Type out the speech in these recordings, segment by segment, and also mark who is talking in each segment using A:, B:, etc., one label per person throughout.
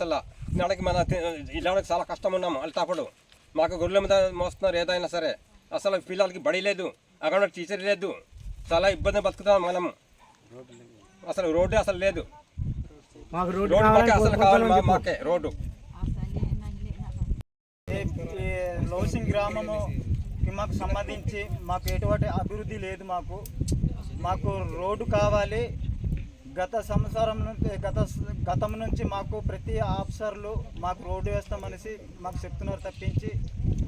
A: అసలు తినడానికి మన ఇళ్ళకి చాలా కష్టం ఉన్నాము అల్టాపడు మాకు గొర్రెల మీద మోస్తున్నారు ఏదైనా సరే. అసలు పిల్లలకి బడి లేదు అక్కడ టీచర్ లేదు. చాలా ఇబ్బంది బతుకుతాం మనము అసలు రోడ్డు అసలు లేదు.
B: రోడ్డు
A: మాకే అసలు కావాలి మాకే రోడ్డు.
C: ఈ లౌసింగ్ గ్రామముకి మాకు సంబంధించి మాకు ఎటువంటి అభివృద్ధి లేదు మాకు. మాకు రోడ్డు కావాలి గత సంవత్సరం నుంచి గత గతం నుంచి మాకు ప్రతి ఆఫీసర్లు మాకు రోడ్డు వేస్తామనేసి మాకు చెప్తున్నారు తప్పించి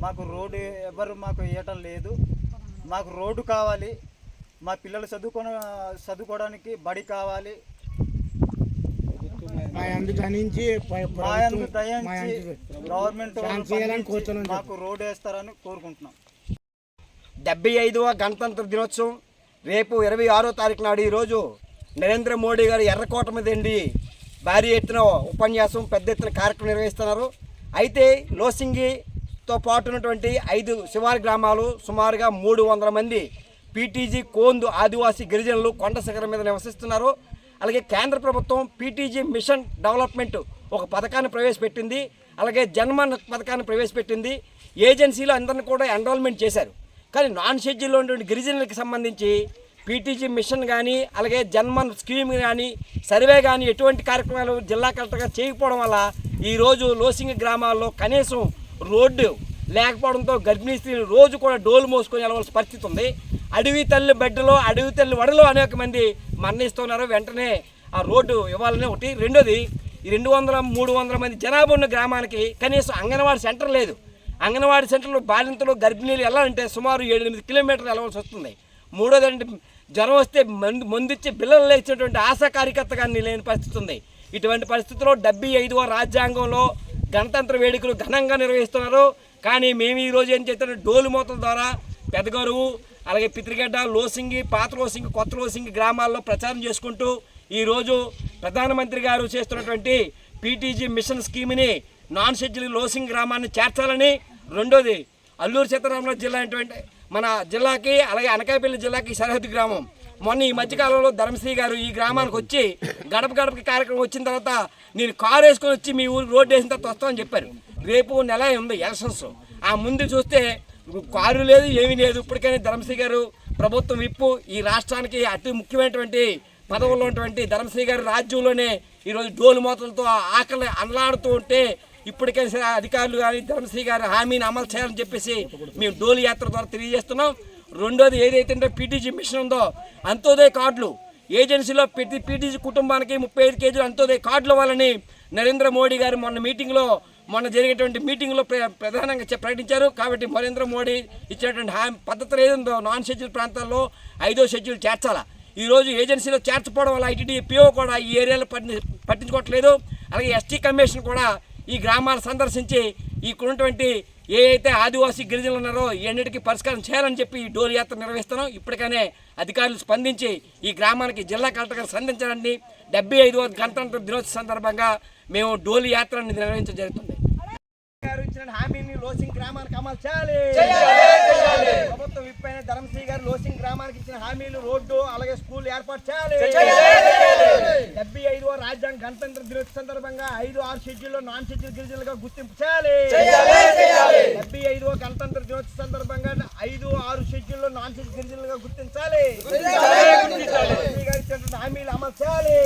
C: మాకు రోడ్డు ఎవరు మాకు వేయటం లేదు. మాకు రోడ్డు కావాలి. మా పిల్లలు చదువుకొని చదువుకోవడానికి బడి కావాలి. గవర్నమెంట్ మాకు రోడ్డు వేస్తారని కోరుకుంటున్నాం.
D: డెబ్బై ఐదవ గణతంత్ర దినోత్సవం రేపు ఇరవై ఆరో తారీఖు నాడు ఈరోజు నరేంద్ర మోడీ గారు ఎర్రకోట మీద ఎండి భారీ ఎత్తున ఉపన్యాసం పెద్ద ఎత్తున కార్యక్రమం నిర్వహిస్తున్నారు. అయితే లోసింగితో పాటు ఉన్నటువంటి ఐదు శివారు గ్రామాలు సుమారుగా మూడు వందల మంది పీటీజీ కోందు ఆదివాసీ గిరిజనులు కొండ శిఖరం మీద నివసిస్తున్నారు. అలాగే కేంద్ర ప్రభుత్వం పీటీజీ మిషన్ డెవలప్మెంట్ ఒక పథకాన్ని ప్రవేశపెట్టింది. అలాగే జన్మన్ పథకాన్ని ప్రవేశపెట్టింది. ఏజెన్సీలో అందరిని కూడా ఎన్రోల్మెంట్ చేశారు. కానీ నాన్ షెడ్యూల్లో ఉన్నటువంటి గిరిజనులకు సంబంధించి పీటీజీ మిషన్ కానీ అలాగే జన్మన్ స్కీమ్ కానీ సర్వే కానీ ఎటువంటి కార్యక్రమాలు జిల్లా కలెక్టర్గా చేయకపోవడం వల్ల ఈరోజు లోసింగ్ గ్రామాల్లో కనీసం రోడ్డు లేకపోవడంతో గర్భిణీ స్త్రీలు రోజు కూడా డోలు మోసుకొని వెళ్ళవలసిన పరిస్థితి ఉంది. అడవి తల్లి బిడ్డలో అడవి తల్లి వడలో అనేక మంది మరణిస్తున్నారు. వెంటనే ఆ రోడ్డు ఇవ్వాలని ఒకటి. రెండోది ఈ రెండు వందల మూడు వందల మంది జనాభా ఉన్న గ్రామానికి కనీసం అంగన్వాడీ సెంటర్ లేదు. అంగన్వాడీ సెంటర్లో బాలింతలు గర్భిణీలు వెళ్ళాలంటే సుమారు ఏడు ఎనిమిది కిలోమీటర్లు వెళ్ళవలసి వస్తుంది. మూడోదండి జ్వరం వస్తే మందు మందిచ్చి పిల్లలు లేచినటువంటి ఆశా కార్యకర్త కానీ లేని పరిస్థితి ఉంది. ఇటువంటి పరిస్థితుల్లో డెబ్బై ఐదవ రాజ్యాంగంలో గణతంత్ర వేడుకలు ఘనంగా నిర్వహిస్తున్నారు. కానీ మేము ఈరోజు ఏం చేస్తున్నాం డోలు మూతల ద్వారా పెదగరువు అలాగే పిత్రిగడ్డ లోసింగి పాత లోసింగి కొత్త లోసింగి గ్రామాల్లో ప్రచారం చేసుకుంటూ ఈరోజు ప్రధానమంత్రి గారు చేస్తున్నటువంటి పీటీజీ మిషన్ స్కీమ్ని నాన్ షెడ్యూల్ లోసింగ్ గ్రామాన్ని చేర్చాలని రెండోది అల్లూరు సీతారామరాజు జిల్లా అయినటువంటి మన జిల్లాకి అలాగే అనకాపల్లి జిల్లాకి సరిహద్దు గ్రామం. మొన్న ఈ మధ్యకాలంలో ధర్మశ్రీ గారు ఈ గ్రామానికి వచ్చి గడప గడపకి కార్యక్రమం వచ్చిన తర్వాత నేను కారు వేసుకొని వచ్చి మీ ఊరు రోడ్డు వేసిన తర్వాత వస్తామని చెప్పారు. రేపు నెల ఉంది ఎలక్షన్స్. ఆ ముందు చూస్తే కారు లేదు ఏమీ లేదు. ఇప్పటికైనా ధర్మశ్రీ గారు ప్రభుత్వం విప్పు. ఈ రాష్ట్రానికి అతి ముఖ్యమైనటువంటి పదవుల్లో ఉన్నటువంటి ధర్మశ్రీ గారి రాజ్యంలోనే ఈరోజు డోలు మోతలతో ఆకలి అనలాడుతూ ఉంటే ఇప్పటికైనా అధికారులు కానీ ధర్మశ్రీ గారు హామీని అమలు చేయాలని చెప్పేసి మేము డోలు యాత్ర ద్వారా తెలియజేస్తున్నాం. రెండోది ఏదైతే పీటీజీ మిషన్ ఉందో అంత్యోదయ కార్డులు. ఏజెన్సీలో ప్రతి పీటీజీ కుటుంబానికి ముప్పై ఐదు కేజీలు అంత్యోదయ కార్డులు ఇవ్వాలని నరేంద్ర మోడీ గారు మొన్న మీటింగ్లో మొన్న జరిగేటువంటి మీటింగ్లో ప్ర- ప్రధానంగా ప్రకటించారు. కాబట్టి నరేంద్ర మోడీ ఇచ్చినటువంటి హామీ పద్ధతులు ఏదో నాన్ షెడ్యూల్ ప్రాంతాల్లో ఐదో షెడ్యూల్ చేర్చాలా? ఈరోజు ఏజెన్సీలో చేర్చపోవడం వల్ల ఐటీడీ పిఓ కూడా ఈ ఏరియాలో పట్టి పట్టించుకోవట్లేదు. అలాగే ఎస్టీ కమిషన్ కూడా ఈ గ్రామాలు సందర్శించి ఇక్కడ ఉన్నటువంటి ఏ అయితే ఆదివాసీ గిరిజనులు ఉన్నారో ఎన్నిటికీ పరిష్కారం చేయాలని చెప్పి ఈ డోర్ యాత్ర నిర్వహిస్తున్నాం. ఇప్పటికైనే అధికారులు స్పందించి ఈ గ్రామానికి జిల్లా కలెక్టర్ గారు సంధించడాన్ని డెబ్బై ఐదవ గణతంత్ర దినోత్సవ సందర్భంగా మేము డోలి యాత్రని నిర్వహించడం జరుగుతుంది. గారు ఇచ్చిన హామీని లోసింగ్ గ్రామానికి అమలు చేయాలి. ప్రభుత్వం విప్పైన ధర్మశ్రీ గారు లోసింగ్ గ్రామానికి ఇచ్చిన హామీలు రోడ్డు అలాగే స్కూల్ ఏర్పాటు చేయాలి డెబ్బై ఐదవ రాజ్యాంగ గణతంత్ర దినోత్సవ సందర్భంగా ఐదు ఆరు షెడ్యూల్లో నాన్ షెడ్యూల్ గిరిజనులుగా గుర్తింపు చేయాలి. డెబ్బై ఐదవ గణతంత్ర దినోత్సవ సందర్భంగా ఐదు ఆరు షెడ్యూల్లో నాన్ షెడ్యూల్ గిరిజనులుగా గుర్తించాలి. హామీలు అమలు చేయాలి.